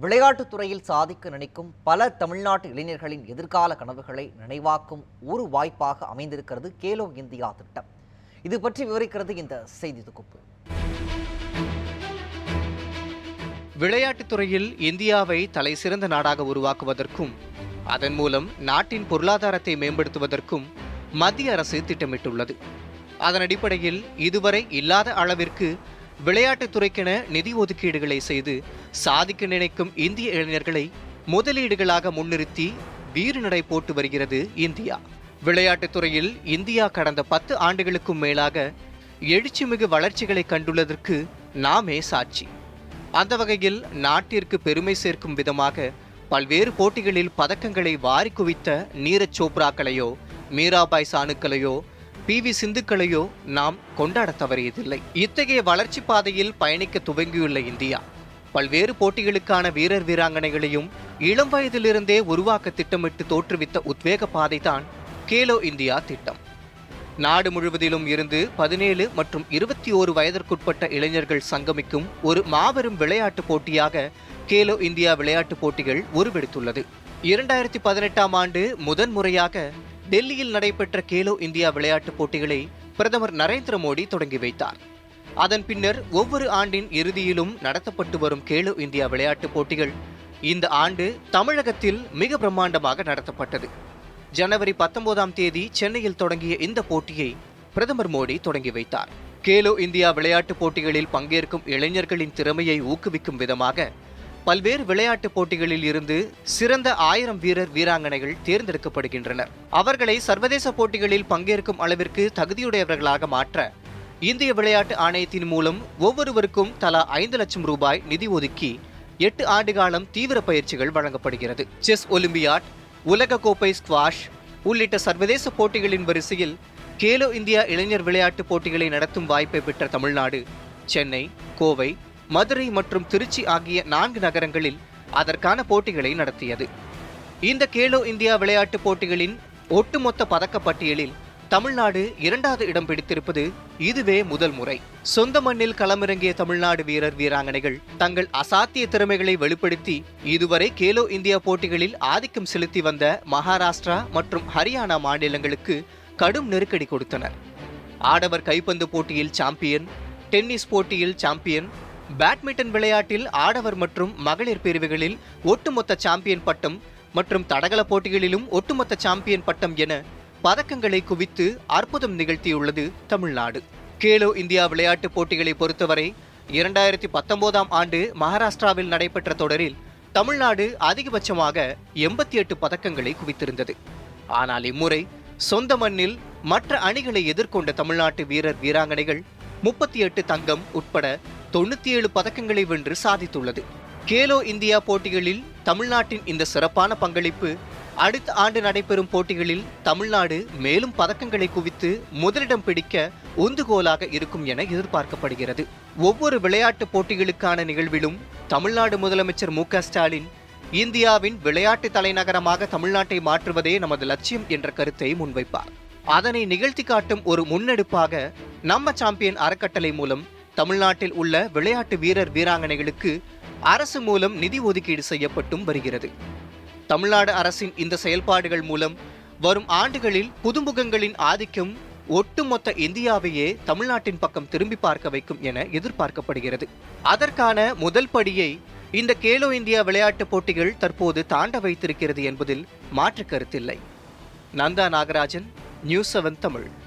விளையாட்டுத் துறையில் சாதிக்க நினைக்கும் பல தமிழ்நாட்டு இளைஞர்களின் எதிர்கால கனவுகளை நினைவாக்கும் ஒரு வாய்ப்பாக அமைந்திருக்கிறது கேலோ இந்தியா திட்டம். இது பற்றி விவரிக்கிறது இந்த செய்தி தொகுப்பு. விளையாட்டுத் துறையில் இந்தியாவை தலை சிறந்த நாடாக உருவாக்குவதற்கும் அதன் மூலம் நாட்டின் பொருளாதாரத்தை மேம்படுத்துவதற்கும் மத்திய அரசு திட்டமிட்டுள்ளது. அதன் அடிப்படையில் இதுவரை இல்லாத அளவிற்கு விளையாட்டுத்துறைக்கென நிதி ஒதுக்கீடுகளை செய்து சாதிக்க நினைக்கும் இந்திய இளைஞர்களை முதலீடுகளாக முன்னிறுத்தி வீறுநடை போட்டு வருகிறது இந்தியா. விளையாட்டுத்துறையில் இந்தியா கடந்த பத்து ஆண்டுகளுக்கும் மேலாக எழுச்சிமிகு வளர்ச்சிகளை கண்டுள்ளதற்கு நாமே சாட்சி. அந்த வகையில் நாட்டிற்கு பெருமை சேர்க்கும் விதமாக பல்வேறு போட்டிகளில் பதக்கங்களை வாரி குவித்த நீரஜ் சோப்ராக்களையோ மீராபாய் சானுக்களையோ பி வி சிந்துக்களையோ நாம் கொண்டாட தவறியதில்லை. இத்தகைய வளர்ச்சி பாதையில் பயணிக்க துவங்கியுள்ள இந்தியா பல்வேறு போட்டிகளுக்கான வீரர் வீராங்கனைகளையும் இளம் வயதிலிருந்தே உருவாக்க திட்டமிட்டு தோற்றுவித்த உத்வேக பாதைதான் கேலோ இந்தியா திட்டம். நாடு முழுவதிலும் இருந்து பதினேழு மற்றும் இருபத்தி ஓரு வயதிற்குட்பட்ட இளைஞர்கள் சங்கமிக்கும் ஒரு மாபெரும் விளையாட்டுப் போட்டியாக கேலோ இந்தியா விளையாட்டுப் போட்டிகள் உருவெடுத்துள்ளது. இரண்டாயிரத்தி பதினெட்டாம் ஆண்டு முதன் முறையாக டெல்லியில் நடைபெற்ற கேலோ இந்தியா விளையாட்டுப் போட்டிகளை பிரதமர் நரேந்திர மோடி தொடங்கி வைத்தார். அதன் பின்னர் ஒவ்வொரு ஆண்டின் இறுதியிலும் நடத்தப்பட்டு வரும் கேலோ இந்தியா விளையாட்டுப் போட்டிகள் இந்த ஆண்டு தமிழகத்தில் மிக பிரம்மாண்டமாக நடத்தப்பட்டது. ஜனவரி பத்தொன்பதாம் தேதி சென்னையில் தொடங்கிய இந்த போட்டியை பிரதமர் மோடி தொடங்கி வைத்தார். கேலோ இந்தியா விளையாட்டுப் போட்டிகளில் பங்கேற்கும் இளைஞர்களின் திறமையை ஊக்குவிக்கும் விதமாக பல்வேறு விளையாட்டுப் போட்டிகளில் இருந்து சிறந்த ஆயிரம் வீரர் வீராங்கனைகள் தேர்ந்தெடுக்கப்படுகின்றனர். அவர்களை சர்வதேச போட்டிகளில் பங்கேற்கும் அளவிற்கு தகுதியுடையவர்களாக மாற்ற இந்திய விளையாட்டு ஆணையத்தின் மூலம் ஒவ்வொருவருக்கும் தலா ஐந்து லட்சம் ரூபாய் நிதி ஒதுக்கி எட்டு ஆண்டு காலம் தீவிர பயிற்சிகள் வழங்கப்படுகிறது. செஸ் ஒலிம்பியாட் உலக கோப்பை ஸ்குவாஷ் உள்ளிட்ட சர்வதேச போட்டிகளின் வரிசையில் கேலோ இந்தியா இளைஞர் விளையாட்டுப் போட்டிகளை நடத்தும் வாய்ப்பை பெற்ற தமிழ்நாடு சென்னை கோவை மதுரை மற்றும் திருச்சி ஆகிய நான்கு நகரங்களில் அதற்கான போட்டிகளை நடத்தியது. இந்த கேலோ இந்தியா விளையாட்டுப் போட்டிகளின் ஒட்டுமொத்த பதக்கப் பட்டியலில் தமிழ்நாடு இரண்டாவது இடம் பிடித்திருப்பது இதுவே முதல் முறை. சொந்த மண்ணில் களமிறங்கிய தமிழ்நாடு வீரர் வீராங்கனைகள் தங்கள் அசாத்திய திறமைகளை வெளிப்படுத்தி இதுவரை கேலோ இந்தியா போட்டிகளில் ஆதிக்கம் செலுத்தி வந்த மகாராஷ்டிரா மற்றும் ஹரியானா மாநிலங்களுக்கு கடும் நெருக்கடி கொடுத்தனர். ஆடவர் கைப்பந்து போட்டியில் சாம்பியன் டென்னிஸ் போட்டியில் சாம்பியன் பேட்மிண்டன் விளையாட்டில் ஆடவர் மற்றும் மகளிர் பிரிவுகளில் ஒட்டுமொத்த சாம்பியன் பட்டம் மற்றும் தடகள போட்டிகளிலும் ஒட்டுமொத்த சாம்பியன் பட்டம் என பதக்கங்களை குவித்து அற்புதம் நிகழ்த்தியுள்ளது தமிழ்நாடு. கேலோ இந்தியா விளையாட்டுப் போட்டிகளை பொறுத்தவரை இரண்டாயிரத்தி பத்தொன்பதாம் ஆண்டு மகாராஷ்டிராவில் நடைபெற்ற தொடரில் தமிழ்நாடு அதிகபட்சமாக எண்பத்தி எட்டு பதக்கங்களை குவித்திருந்தது. ஆனால் இம்முறை சொந்த மண்ணில் மற்ற அணிகளை எதிர்கொண்ட தமிழ்நாட்டு வீரர் வீராங்கனைகள் முப்பத்தி எட்டு தங்கம் உட்பட தொண்ணூத்தி ஏழு பதக்கங்களை வென்று சாதித்துள்ளது. கேலோ இந்தியா போட்டிகளில் தமிழ்நாட்டின் இந்த சிறப்பான பங்களிப்பு அடுத்த ஆண்டு நடைபெறும் போட்டிகளில் தமிழ்நாடு மேலும் பதக்கங்களை குவித்து முதலிடம் பிடிக்க உந்துகோலாக இருக்கும் என எதிர்பார்க்கப்படுகிறது. ஒவ்வொரு விளையாட்டு போட்டிகளுக்கான நிகழ்விலும் தமிழ்நாடு முதலமைச்சர் மு க ஸ்டாலின் இந்தியாவின் விளையாட்டு தலைநகரமாக தமிழ்நாட்டை மாற்றுவதே நமது லட்சியம் என்ற கருத்தை முன்வைப்பார். அதனை நிகழ்த்தி காட்டும் ஒரு முன்னெடுப்பாக நம்ம சாம்பியன் அறக்கட்டளை மூலம் தமிழ்நாட்டில் உள்ள விளையாட்டு வீரர் வீராங்கனைகளுக்கு அரசு மூலம் நிதி ஒதுக்கீடு செய்யப்பட்டும் வருகிறது. தமிழ்நாடு அரசின் இந்த செயல்பாடுகள் மூலம் வரும் ஆண்டுகளில் புதுமுகங்களின் ஆதிக்கம் ஒட்டுமொத்த இந்தியாவையே தமிழ்நாட்டின் பக்கம் திரும்பி பார்க்க வைக்கும் என எதிர்பார்க்கப்படுகிறது. அதற்கான முதல் படியை இந்த கேலோ இந்தியா விளையாட்டுப் போட்டிகள் தற்போது தாண்ட வைத்திருக்கிறது என்பதில் மாற்று கருத்தில்லை. Nanda Nagarajan news seven Tamil.